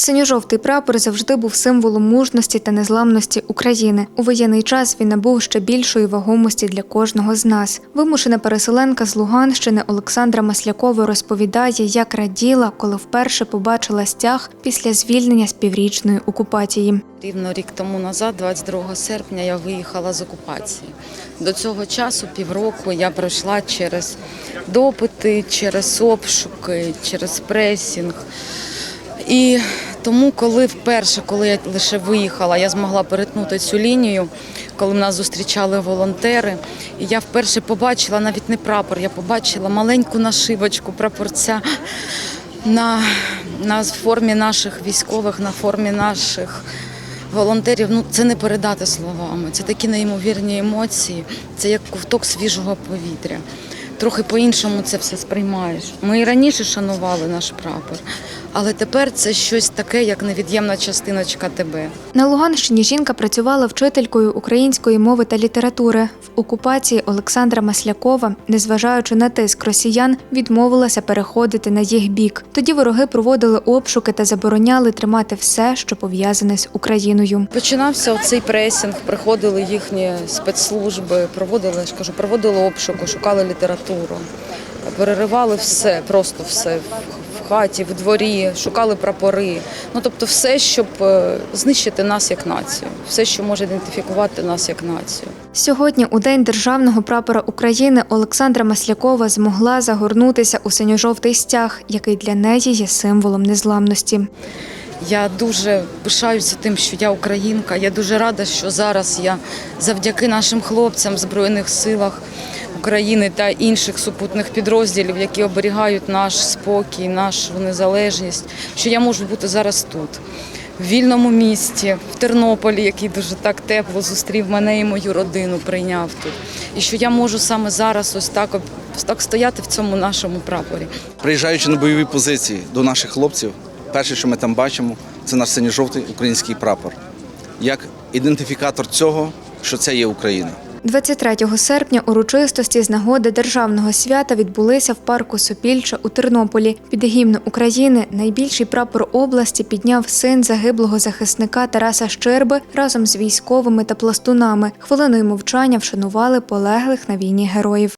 Синьо-жовтий прапор завжди був символом мужності та незламності України. У воєнний час він набув ще більшої вагомості для кожного з нас. Вимушена переселенка з Луганщини Олександра Маслякова розповідає, як раділа, коли вперше побачила стяг після звільнення з піврічної окупації. Рівно рік тому назад, 22 серпня, я виїхала з окупації. До цього часу, півроку, я пройшла через допити, через обшуки, через пресінг. І тому, коли вперше, коли я лише виїхала, я змогла перетнути цю лінію, коли нас зустрічали волонтери, і я вперше побачила навіть не прапор, я побачила маленьку нашивочку прапорця на, на формі наших військових, на формі наших волонтерів. Ну це не передати словами. Це такі неймовірні емоції. Це як ковток свіжого повітря. Трохи по-іншому це все сприймаєш. Ми і раніше шанували наш прапор, але тепер це щось таке, як невід'ємна частиночка тебе. На Луганщині жінка працювала вчителькою української мови та літератури. В окупації Олександра Маслякова, незважаючи на тиск росіян, відмовилася переходити на їх бік. Тоді вороги проводили обшуки та забороняли тримати все, що пов'язане з Україною. Починався оцей пресінг, приходили їхні спецслужби, проводили, я ж кажу, проводили обшуку, шукали літературу, переривали все, просто все хаті, в дворі, шукали прапори. Ну тобто, все, щоб е, знищити нас як націю, все, що може ідентифікувати нас як націю. Сьогодні, у день державного прапора України, Олександра Маслякова змогла загорнутися у синьо-жовтий стяг, який для неї є символом незламності. Я дуже пишаюся тим, що я українка. Я дуже рада, що зараз я завдяки нашим хлопцям в Збройних силах України та інших супутних підрозділів, які оберігають наш спокій, нашу незалежність, що я можу бути зараз тут. В вільному місті, в Тернополі, який дуже так тепло зустрів мене і мою родину, прийняв тут. І що я можу саме зараз ось так, ось так стояти в цьому нашому прапорі. Приїжджаючи на бойові позиції до наших хлопців, перше, що ми там бачимо, це наш синьо-жовтий український прапор. Як ідентифікатор цього, що це є Україна. 23 серпня урочистості з нагоди державного свята відбулися в парку Сопільча у Тернополі. Під гімн України найбільший прапор області підняв син загиблого захисника Тараса Щерби разом з військовими та пластунами. Хвилиною мовчання вшанували полеглих на війні героїв.